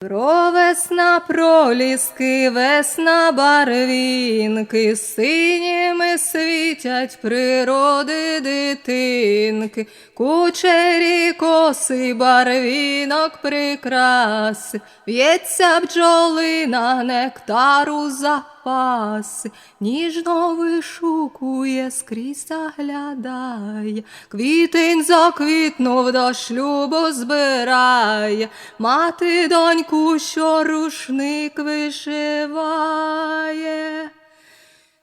Про весна проліски, весна барвінки, синіми світять природи дитинки, кучері коси, барвінок прикраси, в'ється бджолина, нектару запаси, ніжно вишукує, скрізь заглядає, квітень заквітнув до шлюбу збирає, мати доньку, що рушник вишиває.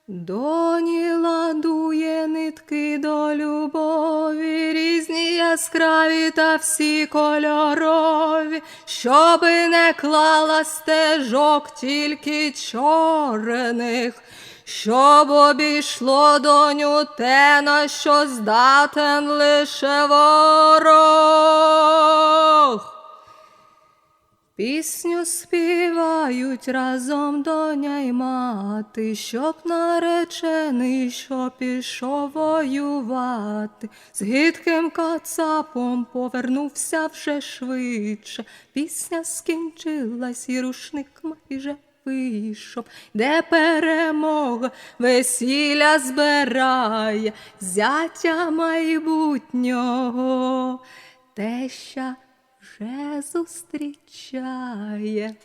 Доні ладує нитки до любові, різні яскраві та всі кольорові, щоби не клала стежок тільки чорних, щоб обійшло доню те, на що здатен лише ворог. Пісню співають разом доня й мати, щоб наречений, що пішов воювати, з гидким кацапом повернувся вже швидше. Пісня скінчилась, і рушник майже вийшов, де перемога? Весілля збирає, зятя майбутнього, теща вже зустрічає.